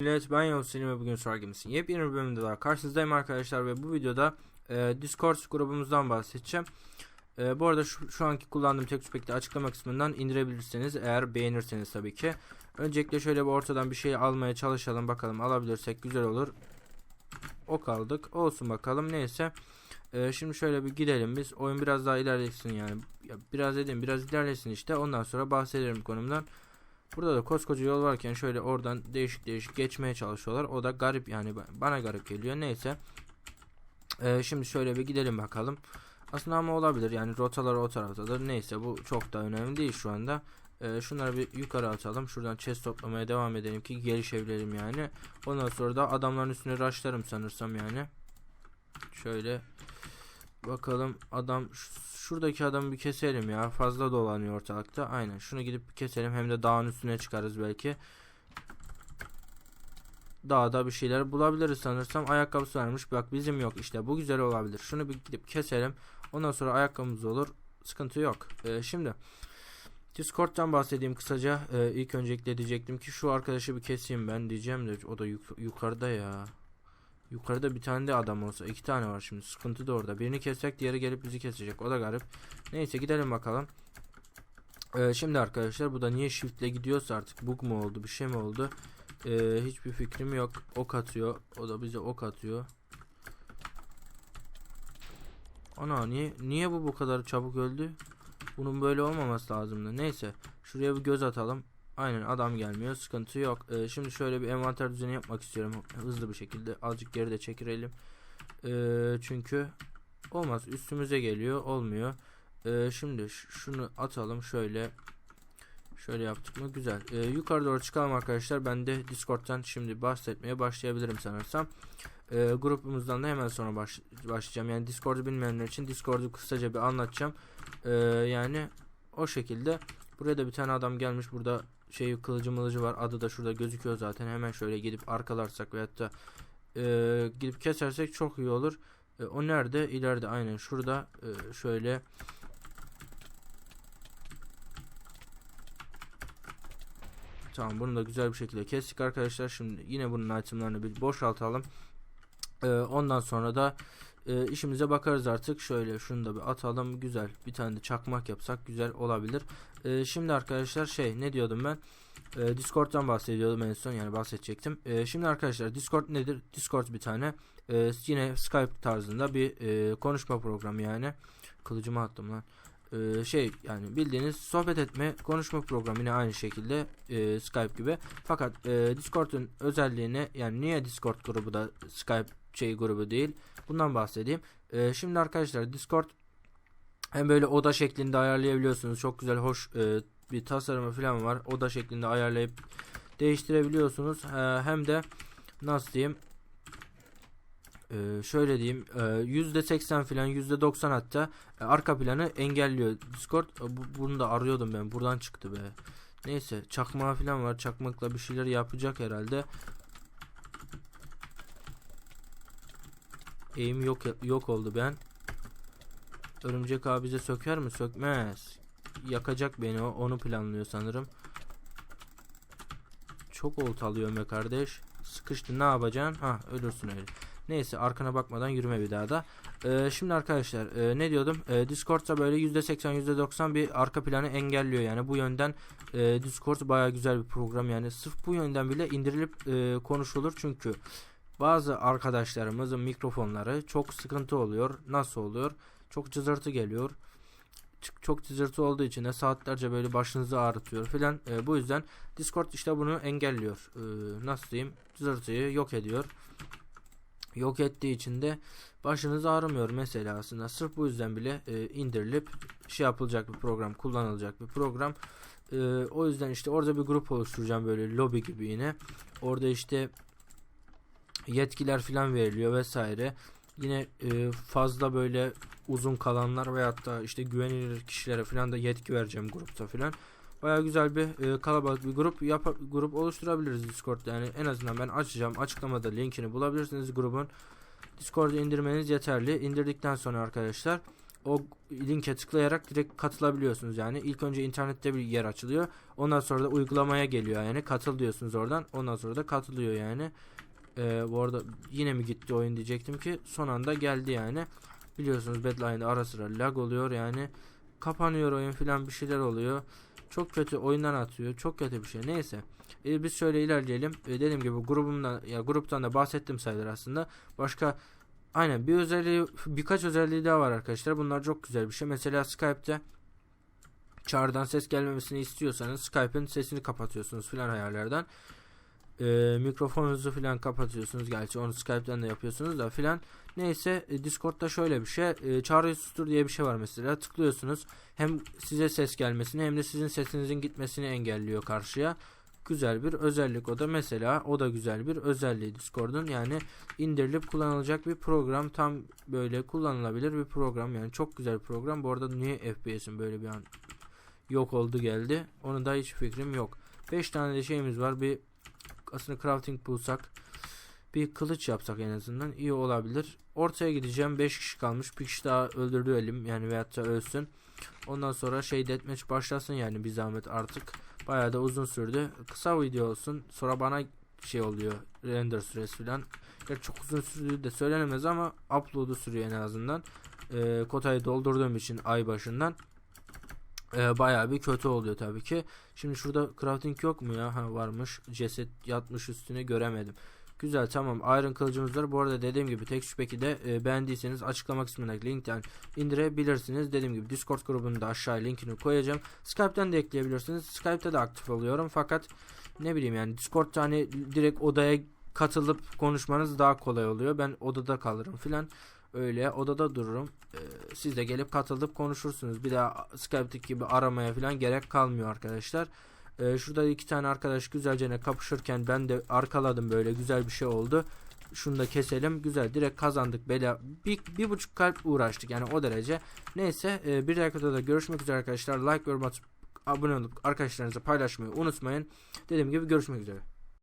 Millet ben Yavuz Selim ve bugün Sorgimizin yepyeni bir bölümünde daha karşınızdayım arkadaşlar ve bu videoda e, Discord grubumuzdan bahsedeceğim. E, bu arada şu, şu anki kullandığım tek spekte açıklama kısmından indirebilirsiniz eğer beğenirseniz tabii ki. Öncelikle şöyle bir ortadan bir şey almaya çalışalım bakalım alabilirsek güzel olur. Ok aldık olsun bakalım neyse. E, şimdi şöyle bir gidelim biz oyun biraz daha ilerlesin yani ya biraz dedim biraz ilerlesin işte ondan sonra bahsederim konumdan. Burada da koskoca yol varken şöyle oradan değişik değişik geçmeye çalışıyorlar. O da garip yani ba- bana garip geliyor. Neyse. Ee, şimdi şöyle bir gidelim bakalım. Aslında ama olabilir yani rotalar o taraftadır. Neyse bu çok da önemli değil şu anda. Ee, şunları bir yukarı atalım. Şuradan chest toplamaya devam edelim ki gelişebilelim yani. Ondan sonra da adamların üstüne rushlarım sanırsam yani. Şöyle bakalım adam şuradaki adamı bir keselim ya. Fazla dolanıyor ortalıkta. Aynen şunu gidip keselim hem de dağın üstüne çıkarız belki. Dağda bir şeyler bulabiliriz sanırsam. Ayakkabısı varmış. Bak bizim yok işte. Bu güzel olabilir. Şunu bir gidip keselim. Ondan sonra ayakkabımız olur. Sıkıntı yok. Ee, şimdi Discord'dan bahsedeyim kısaca. Ee, ilk öncelikle diyecektim ki şu arkadaşı bir keseyim ben diyeceğim de o da yuk- yukarıda ya. Yukarıda bir tane de adam olsa iki tane var şimdi sıkıntı da orada. Birini kessek diğeri gelip bizi kesecek. O da garip. Neyse gidelim bakalım. Ee, şimdi arkadaşlar bu da niye shiftle gidiyorsa artık bug mu oldu bir şey mi oldu? Ee, hiçbir fikrim yok. Ok atıyor. O da bize ok atıyor. Ana niye niye bu bu kadar çabuk öldü? Bunun böyle olmaması lazımdı. Neyse şuraya bir göz atalım. Aynen adam gelmiyor. Sıkıntı yok. Ee, şimdi şöyle bir envanter düzeni yapmak istiyorum. Hızlı bir şekilde. Azıcık geride çekirelim. Ee, çünkü olmaz. Üstümüze geliyor. Olmuyor. Ee, şimdi şunu atalım şöyle. Şöyle yaptık mı? Güzel. Ee, yukarı doğru çıkalım arkadaşlar. Ben de Discord'dan şimdi bahsetmeye başlayabilirim sanırsam. Ee, grupumuzdan da hemen sonra baş- başlayacağım. Yani Discord'u bilmeyenler için Discord'u kısaca bir anlatacağım. Ee, yani o şekilde. Buraya da bir tane adam gelmiş. Burada şey kılıcı mılıcı var. Adı da şurada gözüküyor zaten. Hemen şöyle gidip arkalarsak veyahut da e, gidip kesersek çok iyi olur. E, o nerede? İleride aynen şurada. E, şöyle Tamam bunu da güzel bir şekilde kestik arkadaşlar. Şimdi yine bunun itemlarını bir boşaltalım. Ee, ondan sonra da e, işimize bakarız artık. Şöyle şunu da bir atalım. Güzel. Bir tane de çakmak yapsak güzel olabilir. Ee, şimdi arkadaşlar şey ne diyordum ben? Ee, Discord'dan bahsediyordum en son yani bahsedecektim. Ee, şimdi arkadaşlar Discord nedir? Discord bir tane e, yine Skype tarzında bir e, konuşma programı yani. Kılıcımı attım lan. Ee, şey yani bildiğiniz sohbet etme konuşma programı yine aynı şekilde e, Skype gibi. Fakat e, Discord'un özelliğini yani niye Discord grubu da Skype şey grubu değil bundan bahsedeyim. E, şimdi arkadaşlar Discord hem böyle oda şeklinde ayarlayabiliyorsunuz. Çok güzel hoş e, bir tasarımı falan var. Oda şeklinde ayarlayıp değiştirebiliyorsunuz. E, hem de nasıl diyeyim ee, şöyle diyeyim e, %80 filan %90 hatta e, arka planı engelliyor Discord. E, bu, bunu da arıyordum ben buradan çıktı be. Neyse çakmağı filan var çakmakla bir şeyler yapacak herhalde. Eğim yok yok oldu ben. Örümcek abi bize söker mi? Sökmez. Yakacak beni o onu planlıyor sanırım. Çok oltalıyor be kardeş. Sıkıştı ne yapacaksın? Ha ölürsün öyle Neyse arkana bakmadan yürüme bir daha da. Ee, şimdi arkadaşlar e, ne diyordum? E, Discord'da böyle %80 %90 bir arka planı engelliyor. Yani bu yönden e, Discord baya güzel bir program. Yani sırf bu yönden bile indirilip e, konuşulur. Çünkü bazı arkadaşlarımızın mikrofonları çok sıkıntı oluyor. Nasıl oluyor? Çok cızırtı geliyor. Çok cızırtı olduğu için de saatlerce böyle başınızı ağrıtıyor filan. E, bu yüzden Discord işte bunu engelliyor. E, nasıl diyeyim? Cızırtıyı yok ediyor yok ettiği için de başınız ağrımıyor mesela. Aslında sırf bu yüzden bile e, indirilip şey yapılacak bir program kullanılacak bir program. E, o yüzden işte orada bir grup oluşturacağım böyle lobi gibi yine. Orada işte yetkiler filan veriliyor vesaire. Yine e, fazla böyle uzun kalanlar veyahut da işte güvenilir kişilere filan da yetki vereceğim grupta filan baya güzel bir e, kalabalık bir grup yap grup oluşturabiliriz Discord'da. Yani en azından ben açacağım. Açıklamada linkini bulabilirsiniz grubun. Discord'u indirmeniz yeterli. İndirdikten sonra arkadaşlar o linke tıklayarak direkt katılabiliyorsunuz yani. İlk önce internette bir yer açılıyor. Ondan sonra da uygulamaya geliyor yani. Katıl diyorsunuz oradan. Ondan sonra da katılıyor yani. Ee, bu arada yine mi gitti oyun diyecektim ki son anda geldi yani. Biliyorsunuz Badline'da ara sıra lag oluyor yani. Kapanıyor oyun filan bir şeyler oluyor. Çok kötü oyundan atıyor. Çok kötü bir şey. Neyse. Ee, biz şöyle ilerleyelim. Ee, dediğim gibi grubumdan ya gruptan da bahsettim sayılır aslında. Başka Aynen bir özelliği birkaç özelliği daha var arkadaşlar. Bunlar çok güzel bir şey. Mesela Skype'te çağrıdan ses gelmemesini istiyorsanız Skype'ın sesini kapatıyorsunuz filan ayarlardan. Ee, mikrofonunuzu filan kapatıyorsunuz. Gerçi onu Skype'ten de yapıyorsunuz da filan. Neyse e, Discord'da şöyle bir şey. E, çağrıyı sustur diye bir şey var mesela. Tıklıyorsunuz. Hem size ses gelmesini hem de sizin sesinizin gitmesini engelliyor karşıya güzel bir özellik o da mesela o da güzel bir özelliği Discord'un yani indirilip kullanılacak bir program tam böyle kullanılabilir bir program yani çok güzel bir program bu arada niye FPS'in böyle bir an yok oldu geldi onu da hiç fikrim yok 5 tane de şeyimiz var bir aslında crafting bulsak bir kılıç yapsak en azından iyi olabilir ortaya gideceğim 5 kişi kalmış bir kişi daha öldürelim yani veyahut da ölsün ondan sonra şey deathmatch başlasın yani bir zahmet artık Bayağı da uzun sürdü. Kısa video olsun. Sonra bana şey oluyor. Render süresi falan. Yani çok uzun sürdüğü de söylenemez ama upload'u sürüyor en azından. Ee, kotayı doldurduğum için ay başından. Ee, bayağı bir kötü oluyor tabii ki. Şimdi şurada crafting yok mu ya? Ha varmış. Ceset yatmış üstüne göremedim. Güzel tamam Iron kılıcımız var. Bu arada dediğim gibi tek şüpheki de e, beğendiyseniz açıklama kısmındaki linkten indirebilirsiniz. Dediğim gibi Discord grubunu da aşağıya linkini koyacağım. Skype'ten de ekleyebilirsiniz. Skype'te de aktif oluyorum fakat ne bileyim yani Discord'da hani direkt odaya katılıp konuşmanız daha kolay oluyor. Ben odada kalırım filan. Öyle odada dururum. Ee, siz de gelip katılıp konuşursunuz. Bir daha Skype'deki gibi aramaya falan gerek kalmıyor arkadaşlar. Ee, şurada iki tane arkadaş güzelce kapışırken ben de arkaladım böyle güzel bir şey oldu. Şunu da keselim. Güzel direkt kazandık. Bela bir, bir buçuk kalp uğraştık yani o derece. Neyse e, bir dakikada da görüşmek üzere arkadaşlar. Like, yorum atıp abone olup arkadaşlarınızla paylaşmayı unutmayın. Dediğim gibi görüşmek üzere.